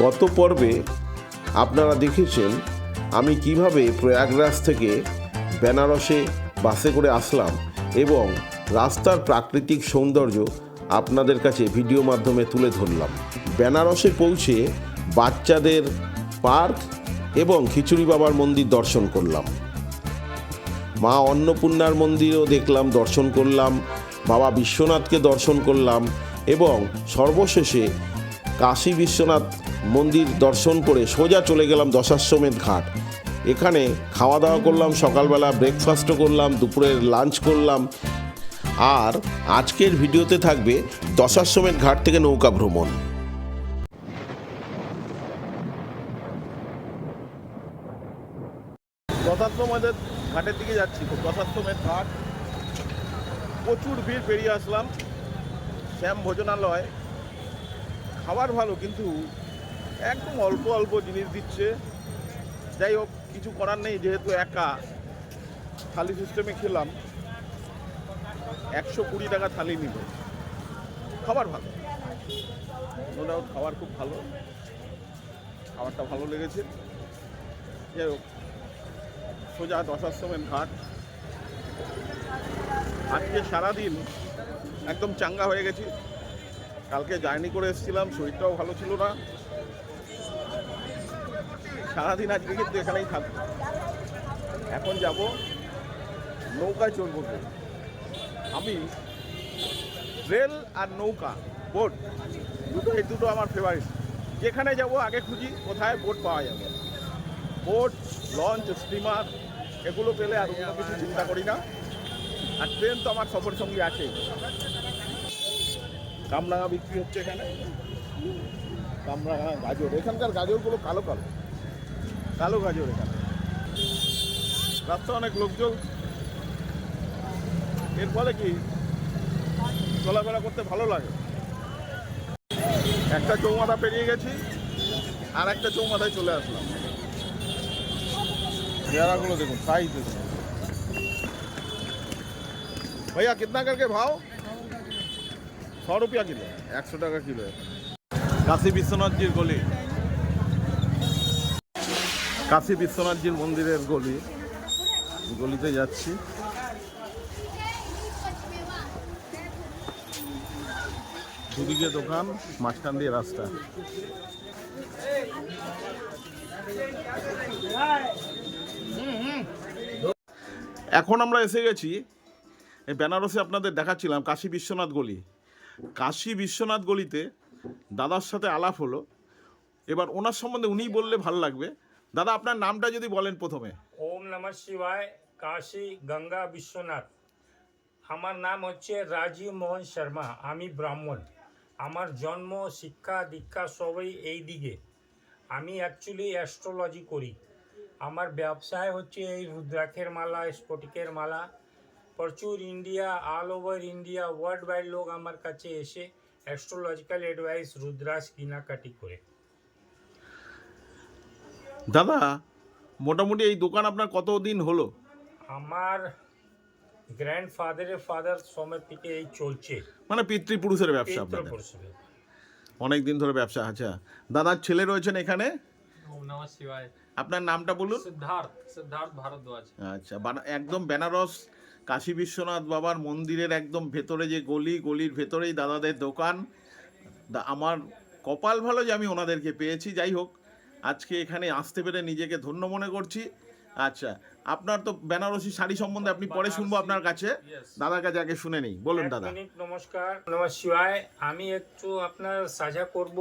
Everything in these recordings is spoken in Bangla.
গত পর্বে আপনারা দেখেছেন আমি কীভাবে প্রয়াগরাজ থেকে বেনারসে বাসে করে আসলাম এবং রাস্তার প্রাকৃতিক সৌন্দর্য আপনাদের কাছে ভিডিও মাধ্যমে তুলে ধরলাম। বেনারসে পৌঁছে বাচ্চাদের পার্ক এবং খিচুড়ি বাবার মন্দির দর্শন করলাম। মা অন্নপূর্ণার মন্দিরও দেখলাম, দর্শন করলাম, বাবা বিশ্বনাথকে দর্শন করলাম এবং সর্বশেষে কাশী বিশ্বনাথ মন্দির দর্শন করে সোজা চলে গেলাম দশাশ্বমেধ ঘাট। এখানে খাওয়া দাওয়া করলাম, সকালবেলা ব্রেকফাস্টও করলাম, দুপুরের লাঞ্চ করলাম। আর আজকের ভিডিওতে থাকবে দশাশ্বমেধ ঘাট থেকে নৌকা ভ্রমণ। দশাশ্বমেধের ঘাটের দিকে যাচ্ছি দশাশ্বমেধ ঘাট। প্রচুর ভিড় পেরিয়ে আসলাম। শ্যাম ভোজনালয়। খাবার ভালো, কিন্তু একদম অল্প অল্প জিনিস দিচ্ছে। যাই হোক, কিছু করার নেই, যেহেতু একা। থালি সিস্টেমে খেলাম। একশো কুড়ি টাকা থালি নিল। খাবার ভালো। নো ডাউট খাবার খুব ভালো। খাবারটা ভালো লেগেছে। যাই হোক, সোজা দশাশ্বমেধ ঘাট। আজকে সারাদিন একদম চাঙ্গা হয়ে গেছি। কালকে জার্নি করে এসেছিলাম, শরীরটাও ভালো ছিল না। সারাদিন আজকে কিন্তু এখানেই থাকব। এখন যাব নৌকায় চলবো তো। আমি রেল আর নৌকা, বোট, দুটো, এই দুটো আমার ফেভারিট যেখানে যাব আগে খুঁজি, কোথায় বোট পাওয়া যাবে। বোট, লঞ্চ স্টিমার এগুলো পেলে আর অন্য কিছু চিন্তা করি না। আর ট্রেন তো আমার সফর সঙ্গী আছে। কামরাঙা বিক্রি হচ্ছে এখানে। কামরাঙা গাজর, এখানকার গাজরগুলো কালো কালো। কালো গাজর এখানে রাস্তা অনেক লোকজন এর ফলে কি চলাফেরা করতে ভালো লাগে একটা চৌমাথা পেরিয়ে গেছি আর একটা চৌমাথায় চলে আসলাম পেয়ারাগুলো দেখুন সাইজ দেখুন भैया कितना करके भाव सौ रुपया किलो একশো টাকা কিলো কাশী বিশ্বনাথজির গলি কাশী বিশ্বনাথজির মন্দিরের গলি। গলিতে যাচ্ছি। দুদিকে দোকান, মাঝখান দিয়ে রাস্তা। এখন আমরা এসে গেছি, এই বেনারসে আপনাদের দেখাচ্ছিলাম কাশী বিশ্বনাথ গলি। কাশী বিশ্বনাথ গলিতে দাদার সাথে আলাপ হলো। এবার ওনার সম্বন্ধে উনিই বললে ভালো লাগবে। দাদা, আপনার নামটা যদি বলেন প্রথমে। ওম নমঃ শিবায়, কাশী, গঙ্গা, বিশ্বনাথ। আমার নাম হচ্ছে রাজীব মোহন শর্মা, আমি ব্রাহ্মণ। আমার জন্ম, শিক্ষা, দীক্ষা সবই এই দিকে। আমি অ্যাকচুয়ালি অ্যাস্ট্রোলজি করি। আমার ব্যবসায় হচ্ছে এই রুদ্রাক্ষের মালা, স্ফটিকের মালা। প্রচুর India all over India world wide লোক আমার কাছে এসে অ্যাস্ট্রোলজিক্যাল অ্যাডভাইস রুদ্রাস কেনাকাটি করে। দাদা মোটামুটি এই দোকান আপনার কত দিন হলো? আমার গ্র্যান্ডফাদারের ফাদার সময় থেকে এই চলছে। মানে পিতৃপুরুষের ব্যবসা আপনাদের? অনেক দিন ধরে ব্যবসা আচ্ছা। দাদার ছেলে রয়েছেন এখানে? আপনার নামটা বলুন। সিদ্ধার্থ সিদ্ধার্থ ভারদ্বাজ। আচ্ছা একদম বেনারস কাশী বিশ্বনাথ বাবার মন্দিরের একদম ভেতরে যে গলি গলির ভেতরেই দাদাদের দোকান। আমার কপাল ভালো যে আমি ওনাদেরকে পেয়েছি যাই হোক। আজকে এখানে আসতে পেরে নিজেকে ধন্য মনে করছি। আচ্ছা আপনার তো বেনারসি শাড়ি সম্বন্ধে আপনি পরে শুনব আপনার কাছে। দাদার কাছে আগে শুনে নেই। বলুন দাদা। নমস্কার। নমঃ শিবায়। আমি একটু আপনার সাজা করব।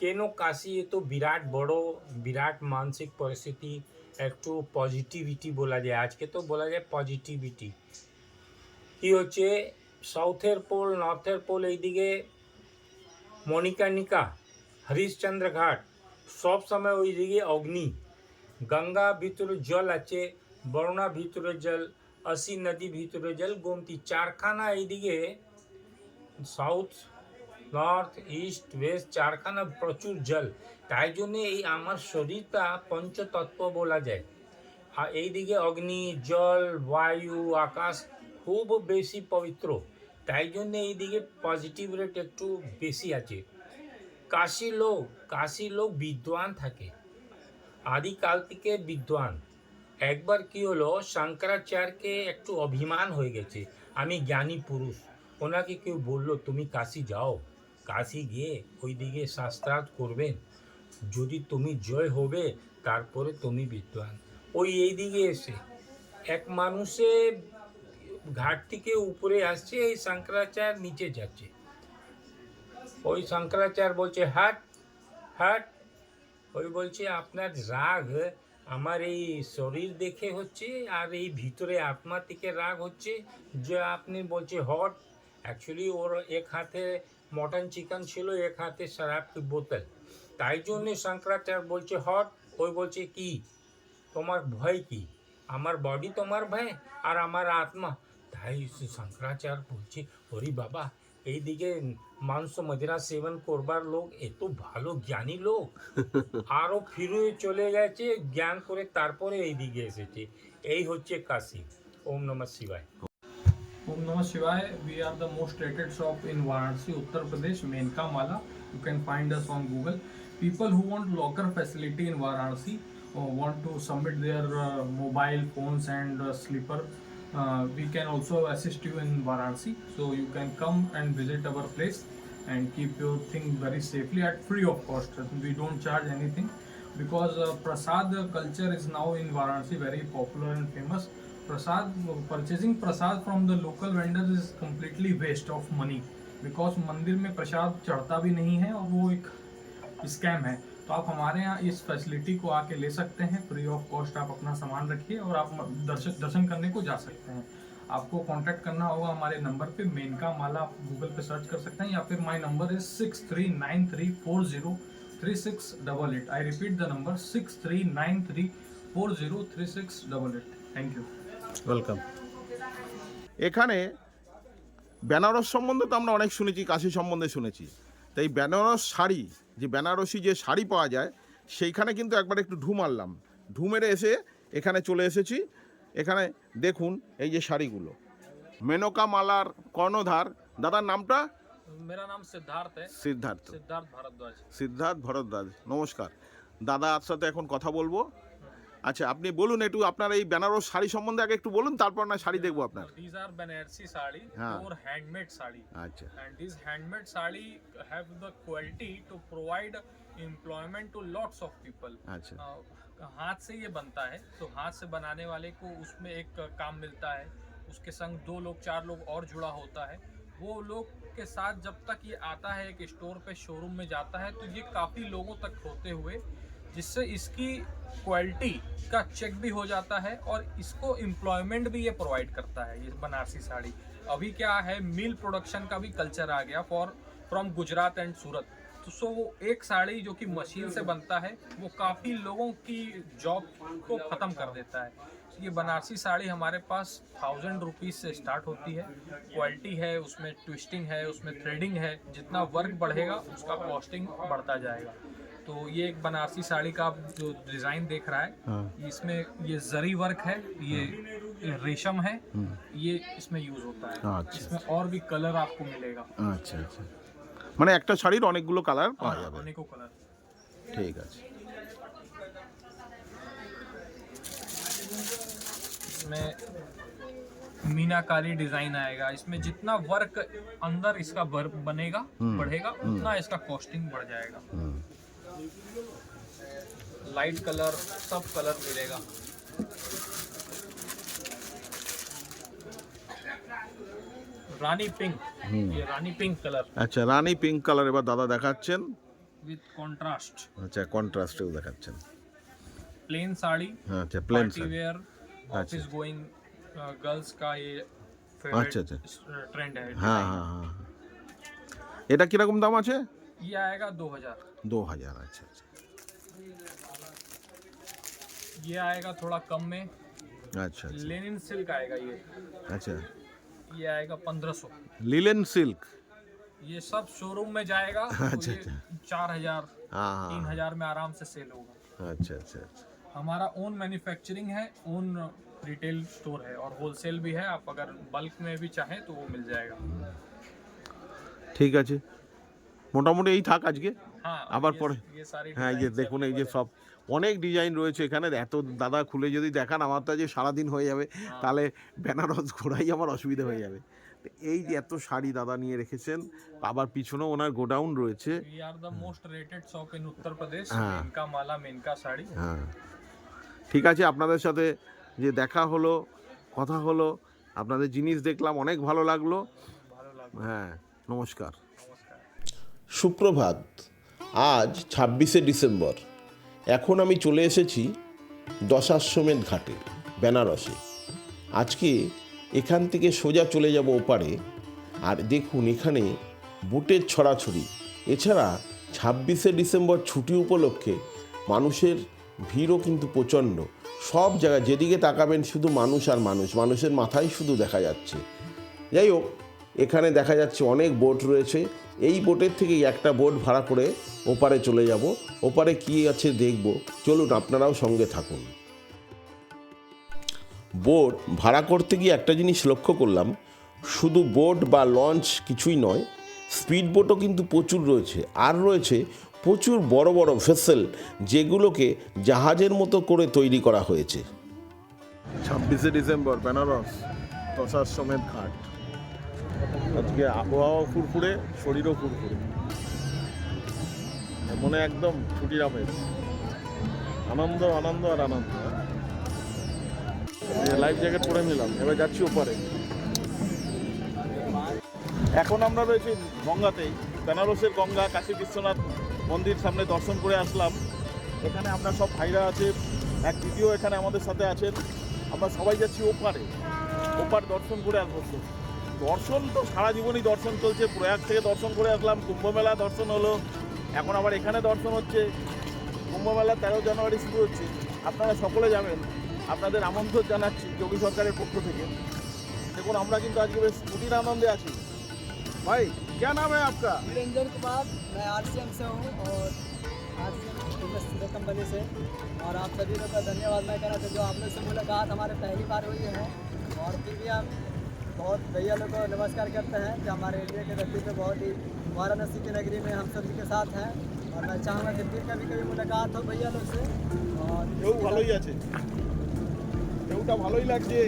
কেন কাশি এত বিরাট বড় বিরাট মানসিক পরিস্থিতি একটু পজিটিভিটি বলা যায়। আজকে তো বলা যায় পজিটিভিটি কি হচ্ছে? সাউথের পোল নর্থের পোল এইদিকে মণিকার্ণিকা হরিশ্চন্দ্র ঘাট। সব সময় ওইদিকে অগ্নি। গঙ্গা ভিতরে জল আছে, বরুণা ভিতরে জল, অসি নদী ভিতরে জল, গোমতি চারখানা এইদিকে সাউথ নর্থ ইস্ট ওয়েস্ট চারখানা প্রচুর জল। তাই জন্য এই আমার শরীরটা পঞ্চতত্ত্ব বলা যায়। আর এইদিকে অগ্নি, জল, বায়ু, আকাশ খুব বেশি পবিত্র। তাই জন্য এইদিকে পজিটিভ রেট একটু বেশি আছে। কাশি লোক কাশি লোক বিদ্বান থাকে। আদিকাল থেকে বিদ্বান। একবার কি হলো, শঙ্করাচার্যকে একটু অভিমান হয়ে গেছে। আমি জ্ঞানী পুরুষ, ওনাকে কেউ বলল, তুমি কাশি যাও। কাশি গিয়ে ওইদিকে শাস্ত্রার্থ করবেন। যদি তুমি জয় হবে, তারপরে তুমি বিদ্বান। ওই এইদিকে এসে এক মানুষে ঘাট থেকে উপরে আসছে, এই শঙ্করাচার্য নিচে যাচ্ছে। ওই শঙ্করাচার্য বলছে, হাট হাট। ওই বলছে, আপনার রাগ, আমার এই শরীর দেখে হচ্ছে, আর এই ভিতরে আত্মা থেকে রাগ হচ্ছে। যে আপনি বলছে, হট অ্যাকচুয়ালি ওর এক হাতে মটন চিকেন ছিল, এক হাতে কি বোতল। তাই জন্যে শঙ্করাচার্য বলছে, হট। ওই বলছে, কি? তোমার ভয় কি? আমার বডি তোমার ভয়, আর আমার আত্মা? তাই শঙ্করাচার্য বলছে, ওরে বাবা এইদিকে মাংস মদিরা সেবন করবার লোক এত ভালো জ্ঞানী লোক আরও ফিরে চলে গেছে জ্ঞান করে তারপরে এইদিকে এসেছে এই হচ্ছে কাশি ওম নমঃ শিবায় Om Namah Shivaya. We are the most rated shop in Varanasi, Uttar Pradesh, Menka Mala. You can find us on Google. People who want locker facility in Varanasi or want to submit their uh, mobile phones and uh, sleeper, uh, we can also assist you in Varanasi. So you can come and visit our place and keep your thing very safely at free of cost. We don't charge anything because uh, prasad culture is now in Varanasi very popular and famous. Prasad purchasing prasad from the local vendors is completely waste of money because मंदिर में प्रसाद चढ़ता भी नहीं है और वो एक स्कैम है तो आप हमारे यहाँ इस फैसिलिटी को आके ले सकते हैं फ्री ऑफ कॉस्ट आप अपना सामान रखिए और आप दर्शन दर्शन करने को जा सकते हैं आपको कांटेक्ट करना होगा हमारे नंबर पे मेनका माला आप गूगल पे सर्च कर सकते हैं या फिर my number is six three nine three four zero three six double eight I repeat the number six three nine three four zero three six double eight thank you welcome এখানে বেনারস সম্বন্ধে তো আমরা অনেক শুনেছি কাশি সম্বন্ধে শুনেছি তাই বেনারস শাড়ি যে বেনারসি যে শাড়ি পাওয়া যায় সেইখানে কিন্তু একবার একটু ঢু মারলাম। ঢু মেরে এসে এখানে চলে এসেছি। এখানে দেখুন এই যে শাড়িগুলো। মেনকা মালার কর্ণধার। দাদার নামটা? সিদ্ধার্থ সিদ্ধার্থ। সিদ্ধার্থ ভরদ্বাজ। সিদ্ধার্থ ভরদ্বাজ। সাথে এখন কথা বলব। আচ্ছা আপনি বলুন একটু আপনার এই বেনারস শাড়ি সম্বন্ধে আগে একটু বলুন তারপর না শাড়ি দেখবো আপনার these are Banarsi sari हाँ. or handmade sari আচ্ছা and these handmade sari have the quality to provide employment to lots of people আচ্ছা अ, हाथ से ये बनता है तो हाथ से बनाने वाले को उसमें एक काम मिलता है उसके संग दो लोग चार लोग और जुड़ा होता है वो लोग के साथ जब तक ये आता है एक स्टोर पे शोरूम में जाता है तो ये काफ़ी लोगों तक होते हुए जिससे इसकी क्वालिटी का चेक भी हो जाता है और इसको एम्प्लॉयमेंट भी ये प्रोवाइड करता है, ये बनारसी साड़ी। अभी क्या है मिल प्रोडक्शन का भी कल्चर आ गया for from Gujarat and Surat. तो सो वो एक साड़ी जो कि मशीन से बनता है, वो काफ़ी लोगों की जॉब को ख़त्म कर देता है। ये बनारसी साड़ी हमारे पास थाउज़ेंड रुपीज़ से स्टार्ट होती है। क्वालिटी है, उसमें ट्विस्टिंग है, उसमें थ्रेडिंग है, जितना वर्क बढ़ेगा, उसका कॉस्टिंग बढ़ता जाएगा। तो ये एक बनारसी साड़ी का आप जो डिज़ाइन देख रहा है हाँ इसमें ये जरी वर्क है ये ये रेशम है ये इसमें यूज होता है अच्छा। इसमें और भी कलर आपको मिलेगा আচ্ছা আচ্ছা মানে একটা শাড়ির অনেকগুলো কালার পাওয়া যাবে अनेकों कलर ঠিক আছে इसमें मीनाकारी डिजाइन आएगा इसमें जितना वर्क अंदर इसका वर्क बनेगा बढ़ेगा उतना इसका कॉस्टिंग बढ़ जाएगा হুম लाइट कलर सब कलर मिलेगा रानी पिंक ये रानी पिंक कलर আচ্ছা রানী পিঙ্ক কালার এবার দাদা দেখাচ্ছেন विथ कॉन्ट्रास्ट আচ্ছা কন্ট্রাস্টেও দেখাচ্ছেন प्लेन साड़ी হ্যাঁ আচ্ছা plain party wear office going girls का ये अच्छा, अच्छा। ट्रेंड है হ্যাঁ হ্যাঁ হ্যাঁ এটা কিরকম দাম আছে ये आएगा दो हज़ार। दो हज़ार अच्छा अच्छा। ये आएगा थोड़ा कम में। अच्छा, अच्छा। लेनिन सिल्क आएगा ये। अच्छा। ये आएगा पंद्रह सौ। Linen silk? ये सब शोरूम में जाएगा तो अच्छा, तो अच्छा। चार हज़ार हाँ, हाँ, तीन हाँ। हज़ार में आराम से सेल होगा। अच्छा अच्छा अच्छा। हमारा ओन मैन्युफैक्चरिंग है ओन रिटेल स्टोर है और होलसेल भी है। आप अगर बल्क में भी चाहें तो वो मिल जाएगा। ठीक है जी। মোটামুটি এই থাক আজকে। আবার পরে। হ্যাঁ এই যে দেখুন এই যে সব অনেক ডিজাইন রয়েছে এখানে। এত দাদা খুলে যদি দেখান আমার তো যে সারাদিন হয়ে যাবে। তাহলে বেনারস ঘোরাই আমার অসুবিধা হয়ে যাবে। এই যে এত শাড়ি দাদা নিয়ে রেখেছেন আবার পিছনে ওনার গোডাউন রয়েছে। হ্যাঁ।, হ্যাঁ। ঠিক আছে আপনাদের সাথে যে দেখা হলো কথা হলো আপনাদের জিনিস দেখলাম অনেক ভালো লাগল। হ্যাঁ নমস্কার। সুপ্রভাত। আজ ছাব্বিশে ডিসেম্বর। এখন আমি চলে এসেছি দশাশ্বমেধ ঘাটে, বেনারসে। আজকে এখান থেকে সোজা চলে যাব ওপারে। আর দেখুন, এখানে বুটের ছড়াছড়ি। এছাড়া ছাব্বিশে ডিসেম্বর ছুটি উপলক্ষে মানুষের ভিড়ও কিন্তু প্রচণ্ড। সব জায়গায় যেদিকে তাকাবেন, শুধু মানুষ আর মানুষ। মানুষের মাথায় শুধু দেখা যাচ্ছে। যাই হোক, এখানে দেখা যাচ্ছে অনেক বোট রয়েছে। এই বোটের থেকেই একটা বোট ভাড়া করে ওপারে চলে যাব। ওপারে কী আছে দেখব। চলুন আপনারাও সঙ্গে থাকুন। বোট ভাড়া করতে গিয়ে একটা জিনিস লক্ষ্য করলাম। শুধু বোট বা লঞ্চ কিছুই নয় স্পিড বোটও কিন্তু প্রচুর রয়েছে। আর রয়েছে প্রচুর বড় বড় ভেসেল যেগুলোকে জাহাজের মতো করে তৈরি করা হয়েছে। ছাব্বিশে ডিসেম্বর বেনারস দশার সমেত ঘাট। আজকে আবহাওয়া ফুরফুরে, শরীরও ফুরফুরে। মনে একদম ছুটির আমেজ। আনন্দ আনন্দ আর আনন্দ লাইফ জ্যাকেট পরে নিলাম, এবার যাচ্ছি ওপারে। এখন আমরা রয়েছি গঙ্গাতেই, বেনারসের গঙ্গা, কাশী বিশ্বনাথ মন্দির সামনে দর্শন করে আসলাম। এখানে আমরা সব ভাইরা আছে, এক দিদিও এখানে আমাদের সাথে আছেন। আমরা সবাই যাচ্ছি ওপারে। ওপার দর্শন করে আসব। দর্শন তো সারা জীবনই দর্শন চলছে প্রয়াগ থেকে দর্শন করে আসলাম কুম্ভমেলা দর্শন হলো এখন আবার এখানে দর্শন হচ্ছে কুম্ভমেলা তেরো জানুয়ারি শুরু হচ্ছে আপনারা সকলে যাবেন আপনাদের আমন্ত্রণ জানাচ্ছি যোগী সরকারের পক্ষ থেকে দেখুন আমরা কিন্তু আজকে বেশ ছুটির আনন্দে আছি ভাই क्या नाम है आपका निरंजन कुमार मैं आर से हूँ और आर सी कंपनी से और आप सभी लोग का धन्यवाद मैं कहना चाहता हूँ आप लोग से मुलाकात हमारे पहली बार हुई है और फिर भी हम बहुत भैया लोग को नमस्कार करते हैं कि हमारे इंडिया के धरती पे बहुत ही वाराणसी की नगरी में हम सभी के साथ हैं और मैं चाहूँगा कि फिर कभी कभी मुलाकात हो भैया लोग से और ঢেউ ভালোই আছে ঢেউটা ভালোই লাগছে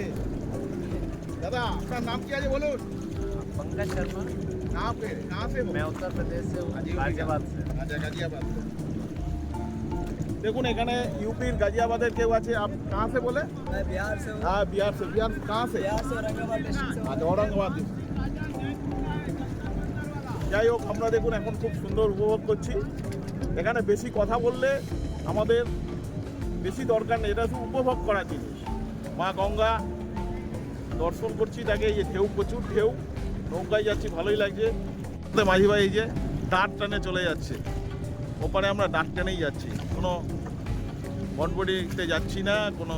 দাদা আপনার নাম কি আছে বলুন पंकज शर्मा कहाँ पे कहाँ से हो मैं उत्तर प्रदेश से हूँ गाजियाबाद से আচ্ছা গাজিয়াবাদ দেখুন এখানে ইউপির গাজিয়াবাদের কেউ আছে আপ कहाँ से बोले मैं बिहार से हूँ हाँ बिहार से बिहार कहाँ से बिहार से औरंगाबाद डिस्ट्रिक्ट से हूँ আচ্ছা ঔরঙ্গাবাদ যাই হোক আমরা দেখুন এখন খুব সুন্দর উপভোগ করছি এখানে বেশি কথা বললে আমাদের বেশি দরকার নেই এটা শুধু উপভোগ করার জিনিস মা গঙ্গা দর্শন করছি তাকে এই যে ঢেউ প্রচুর ঢেউ নৌকায় যাচ্ছি ভালোই লাগছে আমাদের মাঝি ভাই এই যে ডাট টানে চলে যাচ্ছে ওপারে আমরা ডাট টানেই যাচ্ছি কোনো বনবডিতে যাচ্ছি না, কোনো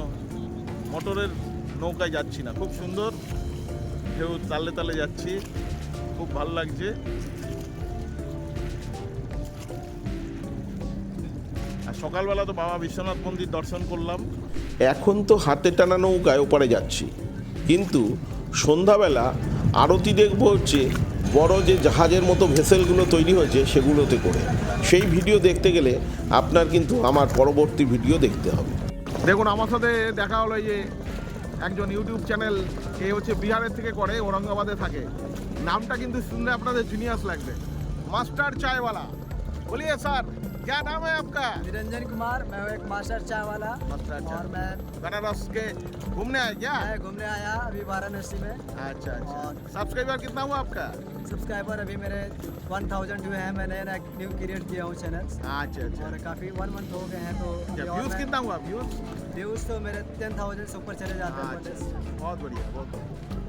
মোটরের নৌকায় যাচ্ছি না। খুব সুন্দর ঢেউ তালে তালে যাচ্ছি, খুব ভালো লাগছে। আর সকালবেলা তো বাবা বিশ্বনাথ মন্দির দর্শন করলাম। এখন তো হাতে টানা নৌকায় ওপারে যাচ্ছি। কিন্তু সন্ধ্যাবেলা আরতি দেখব হচ্ছে বড় যে জাহাজের মতো ভেসেলগুলো তৈরি হয়েছে সেগুলোতে করে। সেই ভিডিও দেখতে গেলে আপনার কিন্তু আমার পরবর্তী ভিডিও দেখতে হবে। দেখুন, আমার সাথে দেখা হলো যে একজন ইউটিউব চ্যানেল, এ হচ্ছে বিহারের থেকে করে, ঔরঙ্গাবাদে থাকে। নামটা কিন্তু শুনলে আপনাদের জিনিয়াস লাগবে। মাস্টার চায়ওয়ালা। বলিয়ে, স্যার क्या नाम है आपका? निरंजन कुमार मैं एक मास्टर चाय वाला। मास्टर चाय। और मैं बनारस के घूमने आए क्या? मैं घूमने आया अभी वाराणसी में। अच्छा अच्छा। और- सब्सक्राइबर कितना हुआ आपका? सब्सक्राइबर अभी मेरे 1000 हुए हैं मैंने ना न्यू क्रिएट किया हूँ चैनल अच्छा अच्छा। और काफ़ी वन मंथ हो गए हैं तो व्यूज़ कितना हुआ व्यूज़ व्यूज़ तो मेरे 10000 से ऊपर चले जाते हैं। अच्छा। बहुत बढ़िया बहुत बढ़िया।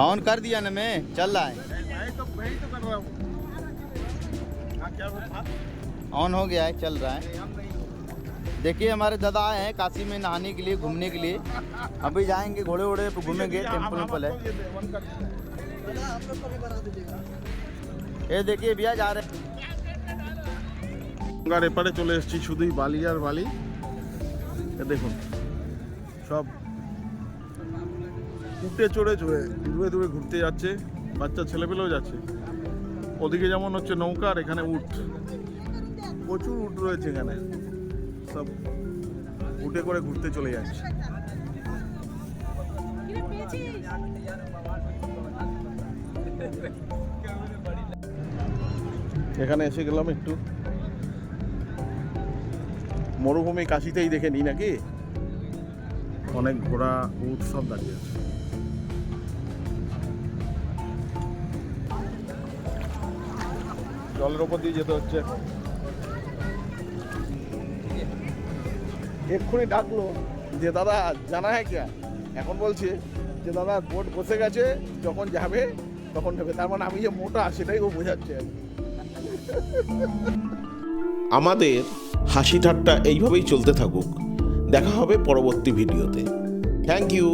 ऑन कर दिया ना मैं चल रहा है मैं तो मैं ही तो कर रहा हूँ हाँ क्या बोल- हाँ? ऑन हो गया है चल रहा है नहीं, हम नहीं देखिए हमारे दादा आए हैं काशी में नहाने के लिए घूमने के लिए अभी जाएंगे घोड़े वोड़े पे घूमेंगे हम- टेम्पल हम वेम्पल है आपको ये दे- वन कर देते हैं। आप लोग को भी बता दीजिएगा ये देखिए भैया जा रहे हैं গঙ্গার এপারে চলে এসেছি শুধুই বালি আর বালি এ দেখুন সব উঠে চড়ে চড়ে দূরে দূরে ঘুরতে যাচ্ছে, বাচ্চা ছেলেপেলেও যাচ্ছে। ওদিকে যেমন হচ্ছে নৌকা আর এখানে উট। প্রচুর উট রয়েছে এখানে। সব উঠে করে ঘুরতে চলে যাচ্ছে। এখানে এসে গেলাম একটু। মরুভূমি কাশিতেই দেখে নি নাকি? অনেক ঘোড়া, উট সব দাঁড়িয়ে আছে। জলের ওপর দিয়ে যেতে হচ্ছে। এক্ষুনি ডাকলো যে, দাদা, জানা হ্যাঁ ক্যা? এখন বলছে যে, দাদা বোট বসে গেছে, যখন যাবে, তখন নেবে। তার মানে আমি যে মোটা, সেটাই ও বোঝাচ্ছে আমাদের হাসি ঠাট্টা এইভাবেই চলতে থাকুক। দেখা হবে পরবর্তী ভিডিওতে। Thank you